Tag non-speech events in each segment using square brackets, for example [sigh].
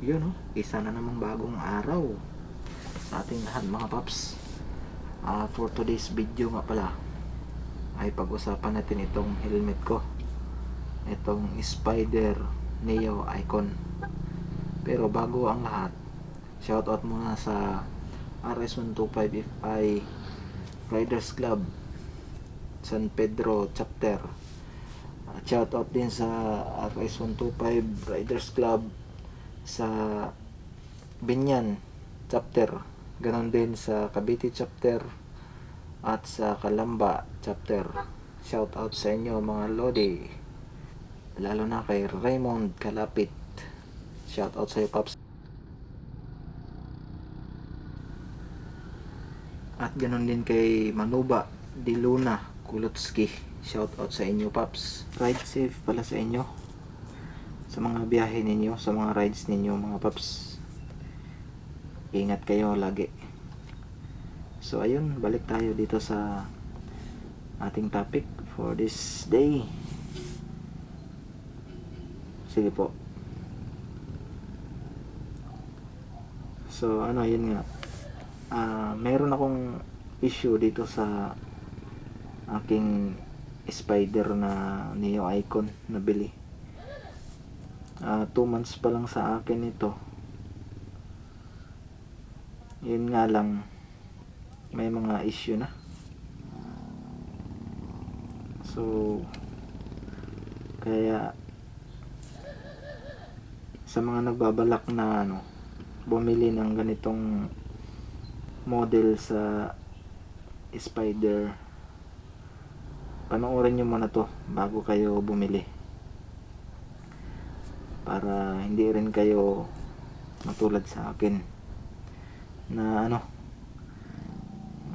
Yun oh, isa na namang bagong araw sa ating lahat mga paps. Ah, for today's video nga pala ay pag-usapan natin itong helmet ko. Itong Spider Neo Icon. Pero bago ang lahat, shoutout muna sa RS125FI Riders Club San Pedro Chapter. Shoutout din sa RS125 Riders Club sa Binyan chapter. Ganon din sa Cavite chapter at sa Kalamba chapter. Shout out sa inyo mga lodi. Lalo na kay Raymond Kalapit. Shout out sa iyo paps. At ganon din kay Manuba Di Luna Kulutski. Shout out sa inyo paps. Ride safe pala sa inyo sa mga biyahe ninyo, sa mga rides ninyo mga paps. Ingat kayo lagi. So ayun, balik tayo dito sa ating topic for this day. Sige po. So ano, yun nga. Ah, meron akong issue dito sa aking spider na Neo Icon na bili. 2 months pa lang sa akin ito. Yun nga lang may mga issue na. So kaya sa mga nagbabalak na ano bumili ng ganitong model sa spider panoorin nyo muna to bago kayo bumili para hindi rin kayo matulad sa akin. Na ano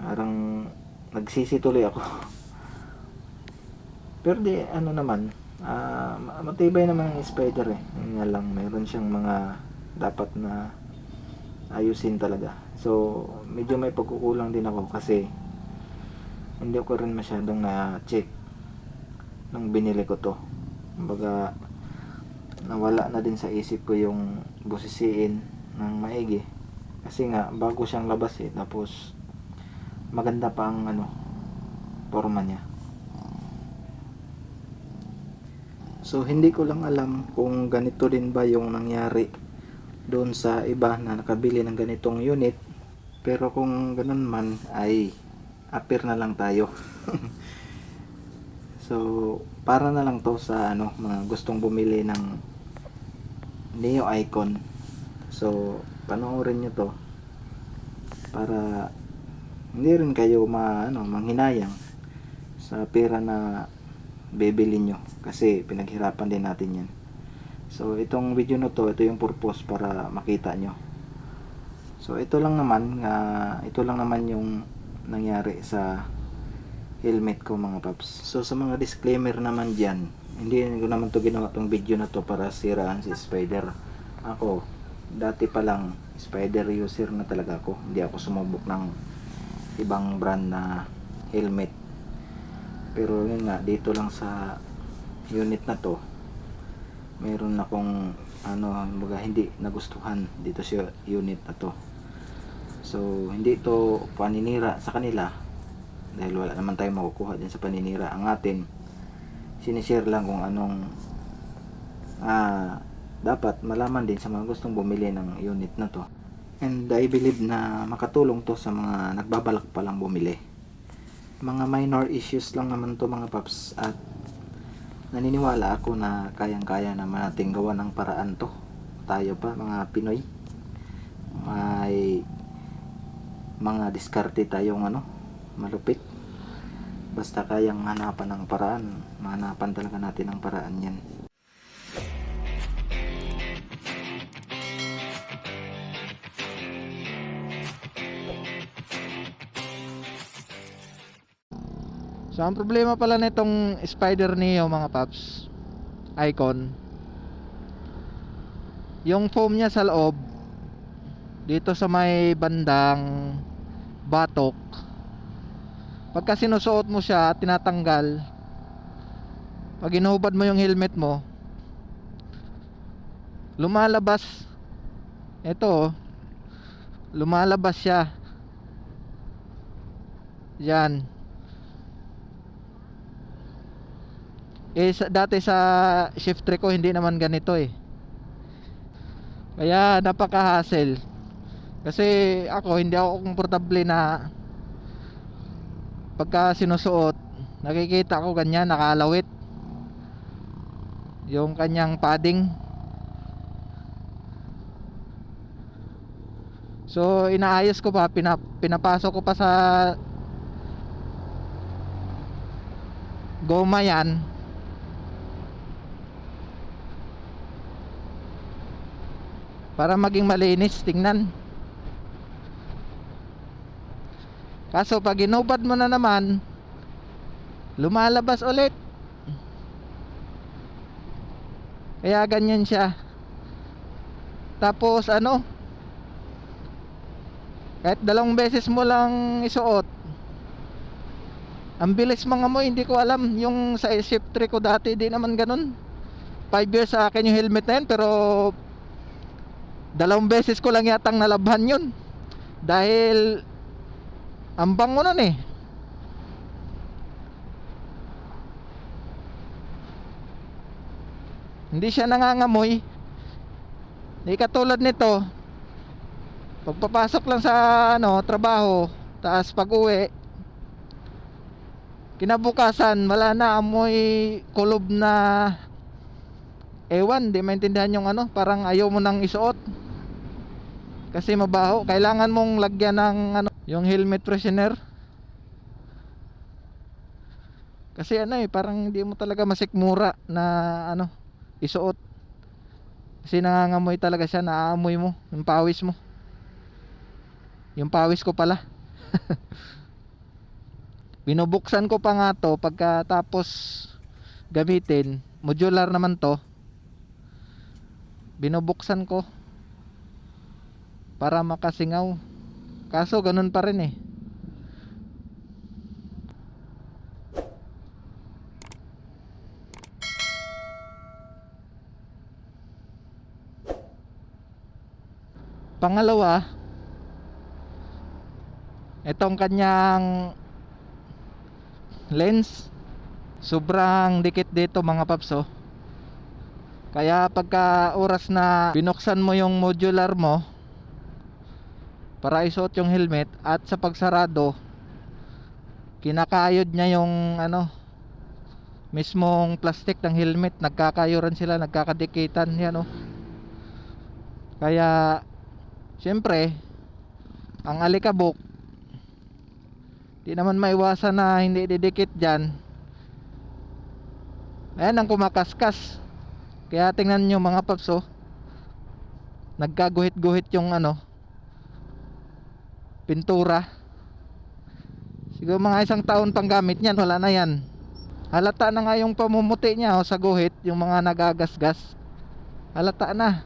parang nagsisi tuloy ako. [laughs] Pero di ano naman ah, matibay naman ang spider eh. Yun nga lang meron siyang mga dapat na ayusin talaga. So medyo may pagkukulang din ako kasi hindi ko rin masyadong na check nung binili ko to. Kumbaga nawala na din sa isip ko yung busisiin ng maigi. Kasi nga bago siyang labas eh tapos maganda pa ang ano forma niya. So hindi ko lang alam kung ganito din ba yung nangyari doon sa iba na nakabili ng ganitong unit. Pero kung ganun man ay appear na lang tayo. [laughs] So para na lang to sa ano mga gustong bumili ng Neo Icon. So, panoorin nyo to para hindi rin kayo ma, ano, manghinayang sa pera na bibili nyo kasi pinaghirapan din natin yan. So, itong video na to, ito yung purpose para makita nyo. So, ito lang naman, uh, ito lang naman yung nangyari sa helmet ko mga paps. So, sa mga disclaimer naman dyan, hindi ko naman to ginawa tong video na to para siraan si Spider. Ako dati pa lang Spider user na talaga ako. Hindi ako sumubok ng ibang brand na helmet. Pero yun nga dito lang sa unit na to meron akong ano mga hindi nagustuhan dito sa unit na to. So hindi to paninira sa kanila dahil wala naman tayong makukuha din sa paninira. Ang atin sinishare lang kung anong ah, dapat malaman din sa mga gustong bumili ng unit na to. And I believe na makatulong to sa mga nagbabalak pa lang bumili. Mga minor issues lang naman to mga paps. At naniniwala ako na kayang kaya naman natin gawa ng paraan to. Tayo pa mga Pinoy. May mga diskarte tayong ano malupit basta kayang hanapan ng paraan mahanapan talaga natin ng paraan yan. So ang problema pala nitong Spider Neo mga paps icon yung foam niya sa loob dito sa may bandang batok pagka sinusuot mo siya tinatanggal pag inuhubad mo yung helmet mo lumalabas. Ito oh, lumalabas siya. Yan. Eh dati sa shift tree ko hindi naman ganito eh. Kaya napaka hassle kasi ako hindi ako komportable na pagka sinusuot nakikita ko ganyan nakalawit. Yung kanyang padding. So inaayos ko pa pinap pinapasok ko pa sa goma yan. Para maging malinis tingnan kaso pag inubad mo na naman lumalabas ulit. Kaya ganyan siya. Tapos ano? Kahit dalawang beses mo lang isuot ang bilis mga mo hindi ko alam. Yung sa shift tree ko dati di naman ganun. 5 years sa akin yung helmet na yun pero dalawang beses ko lang yatang nalabhan yun. Dahil ang bango nun eh. Hindi siya nangangamoy. Hindi katulad nito. Pagpapasok lang sa ano trabaho taas pag uwi kinabukasan wala na amoy kulob na ewan. Di maintindihan yung ano parang ayaw mo nang isuot. Kasi mabaho. Kailangan mong lagyan ng ano yung helmet freshener. Kasi ano eh parang hindi mo talaga masikmura na ano isuot. Kasi nangangamoy talaga siya naaamoy mo yung pawis mo. Yung pawis ko pala. [laughs] Binubuksan ko pa nga to pagkatapos gamitin. Modular naman to. Binubuksan ko para makasingaw kaso ganun pa rin eh pangalawa itong kanyang lens sobrang dikit dito mga paps oh. kaya pagka oras na binuksan mo yung modular mo para isuot yung helmet at sa pagsarado kinakayod niya yung ano mismong plastic ng helmet. Nagkakayuran sila nagkakadikitan yan oh. kaya syempre ang alikabok di naman maiwasan na hindi didikit dyan. Ayan ang kumakaskas. Kaya tingnan nyo mga paps oh. Nagkaguhit-guhit yung ano pintura. Siguro mga isang taon pang gamit niyan wala na yan. Halata na nga yung pamumuti niya oh, sa guhit yung mga nagagasgas. Halata na.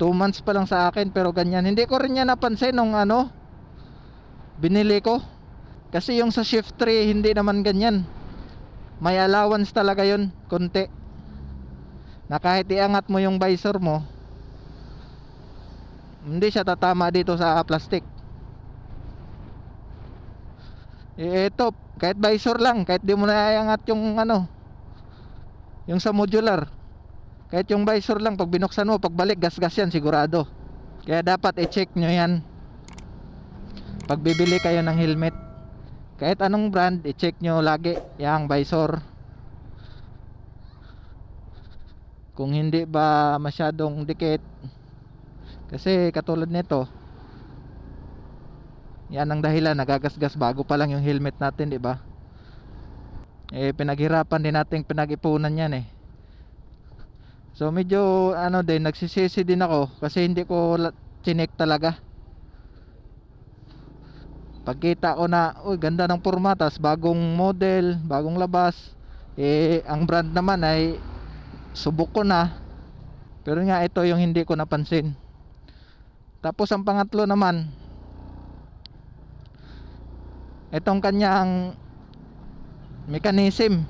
2 months pa lang sa akin pero ganyan. Hindi ko rin yan napansin nung ano binili ko. Kasi yung sa shift 3 hindi naman ganyan. May allowance talaga yun konti. Na kahit iangat mo yung visor mo hindi siya tatama dito sa plastic. Eh, ito kahit visor lang kahit di mo na iangat yung ano yung sa modular. Kahit yung visor lang pag binuksan mo pagbalik gas-gas yan sigurado. Kaya dapat i-check nyo yan. Pag bibili kayo ng helmet. Kahit anong brand i-check nyo lagi yung visor. Kung hindi ba masyadong dikit kasi katulad nito yan ang dahilan nagagasgas. Bago pa lang yung helmet natin di ba? Eh pinaghirapan din natin pinag-ipunan yan eh. So medyo ano din nagsisisi din ako kasi hindi ko chinek talaga. Pagkita ko na uy ganda ng formatas bagong model bagong labas. Eh ang brand naman ay subok ko na. Pero nga ito yung hindi ko napansin tapos ang pangatlo naman itong kanyang mechanism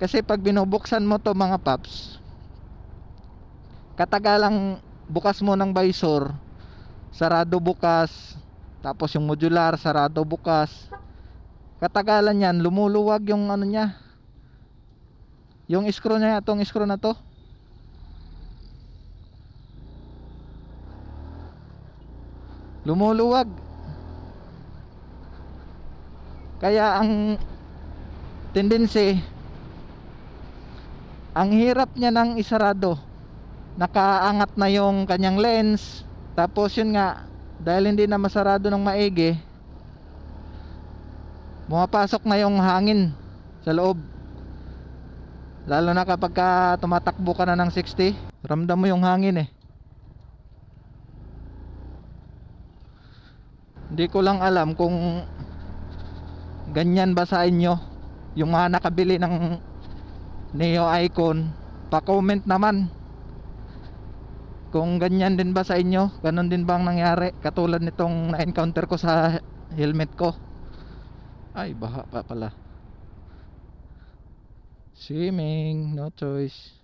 kasi pag binubuksan mo to mga paps katagalang bukas mo ng visor, sarado bukas, tapos yung modular, sarado bukas. Katagalan yan, lumuluwag yung ano niya. Yung screw niya, itong screw na to. Lumuluwag. Kaya ang tendency ang hirap niya ng isarado. Nakaangat na yung kanyang lens. Tapos yun nga, dahil hindi na masarado ng maigi, pumapasok na yung hangin sa loob. Lalo na kapag ka tumatakbo ka na ng 60, ramdam mo yung hangin eh. Hindi ko lang alam kung ganyan ba sa inyo yung mga nakabili ng Neo Icon. Pa-comment naman. Kung ganyan din ba sa inyo, ganun din bang nangyari katulad nitong na-encounter ko sa helmet ko. Ay, baha pa pala. Swimming, no choice.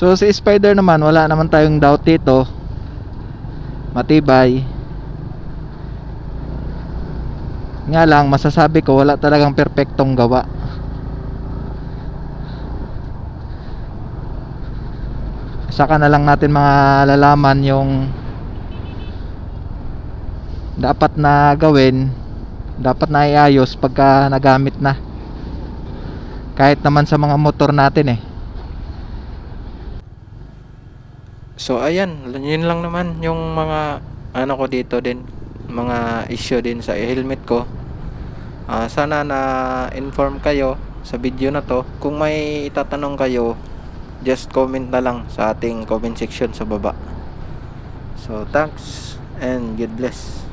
So si Spider naman, wala naman tayong doubt dito. Matibay. Nga lang, masasabi ko wala talagang perpektong gawa. Saka na lang natin mga lalaman yung dapat na gawin, dapat na iayos pagka nagamit na. Kahit naman sa mga motor natin eh. So ayan, yun lang naman yung mga ano ko dito din, mga issue din sa helmet ko. Ah, sana na inform kayo sa video na to. Kung may itatanong kayo, just comment na lang sa ating comment section sa baba. So thanks and God bless.